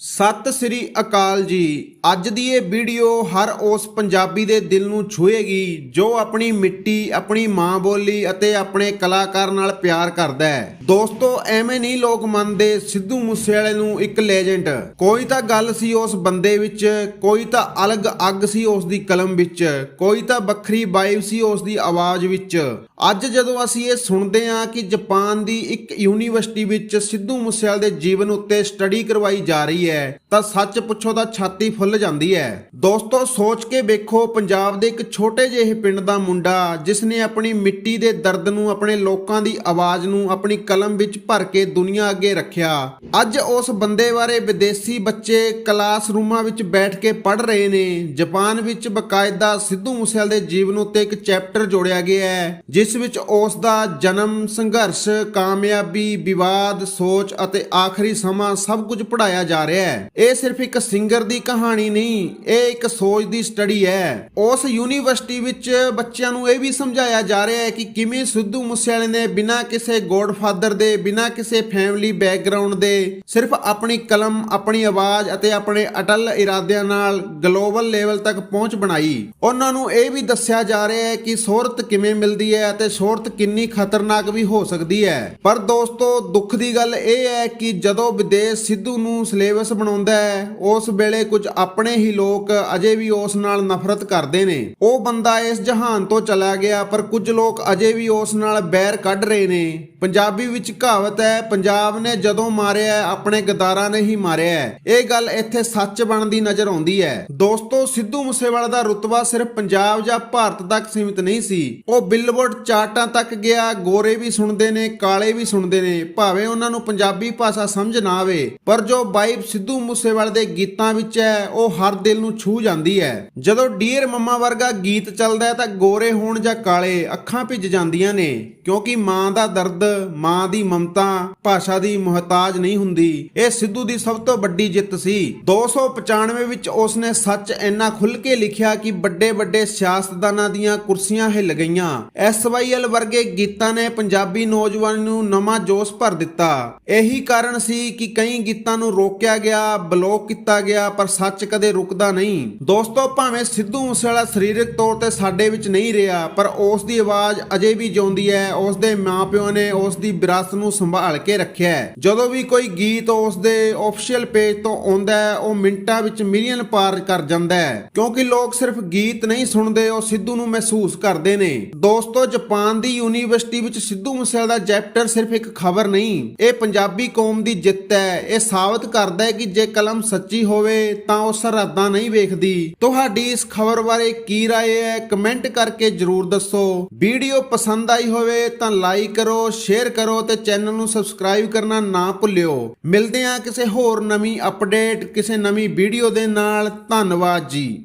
ਸਤਿ ਸ੍ਰੀ ਅਕਾਲ ਜੀ। ਅੱਜ ਦੀ ਇਹ ਵੀਡੀਓ ਹਰ ਉਸ ਪੰਜਾਬੀ ਦੇ ਦਿਲ ਨੂੰ ਛੂਹੇਗੀ ਜੋ ਆਪਣੀ ਮਿੱਟੀ, ਆਪਣੀ ਮਾਂ ਬੋਲੀ ਅਤੇ ਆਪਣੇ ਕਲਾਕਾਰ ਨਾਲ ਪਿਆਰ ਕਰਦਾ ਹੈ। ਦੋਸਤੋ, ਐਵੇਂ ਨਹੀਂ ਲੋਕ ਮੰਨਦੇ, ਸਿੱਧੂ ਮੂਸੇਵਾਲੇ ਨੂੰ ਇੱਕ ਲੈਜੈਂਡ ਕੋਈ ਤਾਂ ਗੱਲ ਸੀ ਉਸ ਬੰਦੇ ਵਿੱਚ, ਕੋਈ ਤਾਂ ਅਲੱਗ ਅੱਗ ਸੀ ਉਸ ਦੀ ਕਲਮ ਵਿੱਚ, ਕੋਈ ਤਾਂ ਵੱਖਰੀ ਵਾਈਬ ਸੀ ਉਸ ਦੀ ਆਵਾਜ਼ ਵਿੱਚ। ਅੱਜ ਜਦੋਂ ਅਸੀਂ ਇਹ ਸੁਣਦੇ ਹਾਂ ਕਿ ਜਾਪਾਨ ਦੀ ਇੱਕ ਯੂਨੀਵਰਸਿਟੀ ਵਿੱਚ ਸਿੱਧੂ ਮੂਸੇਵਾਲੇ ਦੇ ਜੀਵਨ ਉੱਤੇ ਸਟੱਡੀ ਕਰਵਾਈ ਜਾ ਰਹੀ ਹੈ, ਤਾਂ ਸੱਚ ਪੁੱਛੋ ਤਾਂ ਛਾਤੀ ਫੁੱਲ ਜਾਂਦੀ ਹੈ। ਦੋਸਤੋ, ਸੋਚ ਕੇ ਵੇਖੋ, ਪੰਜਾਬ ਦੇ ਇੱਕ ਛੋਟੇ ਜਿਹੇ ਪਿੰਡ ਦਾ ਮੁੰਡਾ, ਜਿਸ ਨੇ ਆਪਣੀ ਮਿੱਟੀ ਦੇ ਦਰਦ ਨੂੰ, ਆਪਣੇ ਲੋਕਾਂ ਦੀ ਆਵਾਜ਼ ਨੂੰ, ਆਪਣੀ ਕਲਮ ਵਿੱਚ ਭਰ ਕੇ ਦੁਨੀਆ ਅੱਗੇ ਰੱਖਿਆ। ਅੱਜ ਉਸ ਬੰਦੇ ਬਾਰੇ ਵਿਦੇਸ਼ੀ ਬੱਚੇ ਕਲਾਸਰੂਮਾਂ ਵਿੱਚ ਬੈਠ ਕੇ ਪੜ੍ਹ ਰਹੇ ਨੇ। ਜਾਪਾਨ ਵਿੱਚ ਬਕਾਇਦਾ ਸਿੱਧੂ ਮੂਸੇਵਾਲੇ ਦੇ ਜੀਵਨ ਉੱਤੇ ਇੱਕ ਚੈਪਟਰ ਜੋੜਿਆ ਗਿਆ ਹੈ, ਜਿਸ ਵਿੱਚ ਉਸ ਦਾ ਜਨਮ, ਸੰਘਰਸ਼, ਕਾਮਯਾਬੀ, ਵਿਵਾਦ, ਸੋਚ ਅਤੇ ਆਖਰੀ ਸਮਾਂ ਸਭ ਕੁਝ ਪੜਾਇਆ ਜਾ ਰਿਹਾ ਹੈ। ਇਹ ਸਿਰਫ ਇੱਕ ਸਿੰਗਰ ਦੀ ਕਹਾਣੀ ਨਹੀਂ, ਇਹ ਇੱਕ ਸੋਚ ਦੀ ਸਟੱਡੀ ਹੈ। ਉਸ ਯੂਨੀਵਰਸਿਟੀ ਵਿੱਚ ਬੱਚਿਆਂ ਨੂੰ ਇਹ ਵੀ ਸਮਝਾਇਆ ਜਾ ਰਿਹਾ ਹੈ ਕਿ ਕਿਵੇਂ ਸਿੱਧੂ ਮੂਸੇਵਾਲੇ ਨੇ ਬਿਨਾਂ ਕਿਸੇ ਗੋਡਫਾਦਰ ਦੇ ਬਿਨਾਂ ਕਿਸੇ ਫੈਮਿਲੀ ਬੈਕਗ੍ਰਾਉਂਡ ਦੇ ਸਿਰਫ ਆਪਣੀ ਕਲਮ, ਆਪਣੀ ਆਵਾਜ਼ ਅਤੇ ਆਪਣੇ ਅਟਲ ਇਰਾਦਿਆਂ ਨਾਲ ਗਲੋਬਲ ਲੈਵਲ ਤੱਕ ਪਹੁੰਚ ਬਣਾਈ। ਉਹਨਾਂ ਨੂੰ ਇਹ ਵੀ ਦੱਸਿਆ ਜਾ ਰਿਹਾ ਹੈ ਕਿ ਸ਼ੋਹਰਤ ਕਿਵੇਂ ਮਿਲਦੀ ਹੈ ਅਤੇ ਸ਼ੋਹਰਤ ਕਿੰਨੀ ਖਤਰਨਾਕ ਵੀ ਹੋ ਸਕਦੀ ਹੈ। ਪਰ ਦੋਸਤੋ, ਦੁੱਖ ਦੀ ਗੱਲ ਇਹ ਹੈ ਕਿ ਜਦੋਂ ਵਿਦੇਸ਼ ਸਿੱਧੂ ਨੂੰ ਸਿਲੇਬਸ ਬਣਾਉਂਦਾ ਹੈ, ਉਸ ਵੇਲੇ ਕੁਝ ਆਪਣੇ ਹੀ ਲੋਕ ਅਜੇ ਵੀ ਉਸ ਨਾਲ ਨਫ਼ਰਤ ਕਰਦੇ ਨੇ। ਉਹ ਬੰਦਾ ਇਸ ਜਹਾਨ ਤੋਂ ਚਲਾ ਗਿਆ, ਪਰ ਕੁਝ ਲੋਕ ਅਜੇ ਵੀ ਉਸ ਨਾਲ ਬੈਰ ਕੱਢ ਰਹੇ ਨੇ। ਪੰਜਾਬੀ ਵਿੱਚ ਕਹਾਵਤ ਹੈ, ਪੰਜਾਬ ਨੇ ਜਦੋਂ ਮਾਰਿਆ ਆਪਣੇ ਗਦਾਰਾਂ ਨੇ ਹੀ ਮਾਰਿਆ ਹੈ। ਇਹ ਗੱਲ ਇੱਥੇ ਸੱਚ ਬਣਦੀ ਨਜ਼ਰ ਆਉਂਦੀ ਹੈ। ਦੋਸਤੋ, ਸਿੱਧੂ ਮੂਸੇਵਾਲਾ ਦਾ ਰੁਤਬਾ ਸਿਰਫ ਪੰਜਾਬ ਜਾਂ ਭਾਰਤ ਤੱਕ ਸੀਮਿਤ ਨਹੀਂ ਸੀ। ਉਹ ਬਿਲਬੋਰਡ ਚਾਰਟਾਂ ਤੱਕ ਗਿਆ, ਗੋਰੇ ਵੀ ਸੁਣਦੇ ਨੇ, ਕਾਲੇ ਵੀ ਸੁਣਦੇ ਨੇ। ਭਾਵੇਂ ਉਹਨਾਂ ਨੂੰ ਪੰਜਾਬੀ ਭਾਸ਼ਾ ਸਮਝ ਨਾ ਆਵੇ, ਪਰ ਜੋ ਵਾਈਬ ਸਿੱਧੂ ਮੂਸੇਵਾਲੇ ਦੇ ਗੀਤਾਂ ਵਿੱਚ ਹੈ, ਉਹ ਹਰ ਦਿਲ ਨੂੰ ਛੂਹ ਜਾਂਦੀ ਹੈ। ਜਦੋਂ ਡੀਅਰ ਮੰਮਾ ਵਰਗਾ ਗੀਤ ਚੱਲਦਾ ਹੈ, ਤਾਂ ਗੋਰੇ ਹੋਣ ਜਾਂ ਕਾਲੇ, ਅੱਖਾਂ ਭਿੱਜ ਜਾਂਦੀਆਂ ਨੇ। ਕਿਉਂਕਿ ਮਾਂ ਦਾ ਦਰਦ, ਮਾਂ ਦੀ ਮਮਤਾ ਭਾਸ਼ਾ ਦੀ ਮੁਹਤਾਜ ਨਹੀਂ ਹੁੰਦੀ। ਇਹ ਸਿੱਧੂ ਦੀ ਸਭ ਤੋਂ ਵੱਡੀ ਜਿੱਤ ਸੀ। 295 ਵਿੱਚ ਉਸਨੇ ਸੱਚ ਇੰਨਾ ਖੁੱਲ ਕੇ ਲਿਖਿਆ ਕਿ ਵੱਡੇ ਵੱਡੇ ਸਿਆਸਤਦਾਨਾਂ ਦੀਆਂ ਕੁਰਸੀਆਂ ਹਿੱਲ ਗਈਆਂ। ਐਸਵਾਈਐਲ ਵਰਗੇ ਗੀਤਾਂ ਨੇ ਪੰਜਾਬੀ ਨੌਜਵਾਨ ਨੂੰ ਨਵਾਂ ਜੋਸ਼ ਭਰ ਦਿੱਤਾ। ਇਹੀ ਕਾਰਨ ਸੀ ਕਿ ਕਈ ਗੀਤਾਂ ਨੂੰ ਰੋਕਿਆ ਗਿਆ, ਬਲੌਕ ਕੀਤਾ ਗਿਆ, ਪਰ ਸੱਚ ਕਦੇ ਰੁਕਦਾ ਨਹੀਂ। ਦੋਸਤੋ, ਭਾਵੇਂ ਸਿੱਧੂ ਮੂਸੇਵਾਲਾ ਸਰੀਰਕ ਤੌਰ ਤੇ ਸਾਡੇ ਵਿੱਚ ਨਹੀਂ ਰਿਹਾ, ਪਰ ਉਸ ਦੀ ਆਵਾਜ਼ ਅਜੇ ਵੀ ਜਿਉਂਦੀ ਹੈ। ਉਸ ਦੇ ਮਾਪਿਓ ਨੇ ਉਸ ਦੀ ਵਿਰਾਸਤ ਨੂੰ ਸੰਭਾਲ ਕੇ ਰੱਖਿਆ ਹੈ ਜਦੋਂ ਵੀ ਕੋਈ ਗੀਤ ਉਸ ਦੇ ਆਫੀਸ਼ੀਅਲ ਪੇਜ ਤੋਂ ਆਉਂਦਾ ਹੈ ਉਹ ਮਿੰਟਾਂ ਵਿੱਚ ਮਿਲੀਅਨ ਪਾਰ ਕਰ ਜਾਂਦਾ ਹੈ ਕਿਉਂਕਿ ਲੋਕ ਸਿਰਫ ਗੀਤ ਨਹੀਂ ਸੁਣਦੇ ਉਹ ਸਿੱਧੂ ਨੂੰ ਮਹਿਸੂਸ ਕਰਦੇ ਨੇ ਦੋਸਤੋ ਜਾਪਾਨ ਦੀ ਯੂਨੀਵਰਸਿਟੀ ਵਿੱਚ ਸਿੱਧੂ ਮੂਸੇਵਾਲਾ ਦਾ ਚੈਪਟਰ ਸਿਰਫ ਇੱਕ ਖਬਰ ਨਹੀਂ ਇਹ ਪੰਜਾਬੀ ਕੌਮ ਦੀ ਜਿੱਤ ਹੈ ਇਹ ਸਾਬਤ ਕਰਦਾ ਹੈ ਕਿ ਜੇ ਕਲਮ ਸੱਚੀ ਹੋਵੇ ਤਾਂ ਉਹ ਸਰਹੱਦਾਂ ਨਹੀਂ ਵੇਖਦੀ ਤੁਹਾਡੀ ਇਸ ਖਬਰ ਬਾਰੇ ਕੀ رائے ਹੈ ਕਮੈਂਟ ਕਰਕੇ ਜਰੂਰ ਦੱਸੋ ਵੀਡੀਓ ਪਸੰਦ ਆਈ ਹੋਵੇ ਤਾਂ ਲਾਈਕ ਕਰੋ ਸ਼ੇਅਰ ਕਰੋ ਤੇ ਚੈਨਲ ਨੂੰ ਸਬਸਕ੍ਰਾਈਬ ਕਰਨਾ ਨਾ ਭੁੱਲਿਓ। ਮਿਲਦੇ ਹਾਂ ਕਿਸੇ ਹੋਰ ਨਵੀਂ ਅਪਡੇਟ ਕਿਸੇ ਨਵੀਂ ਵੀਡੀਓ ਦੇ ਨਾਲ। ਧੰਨਵਾਦ ਜੀ।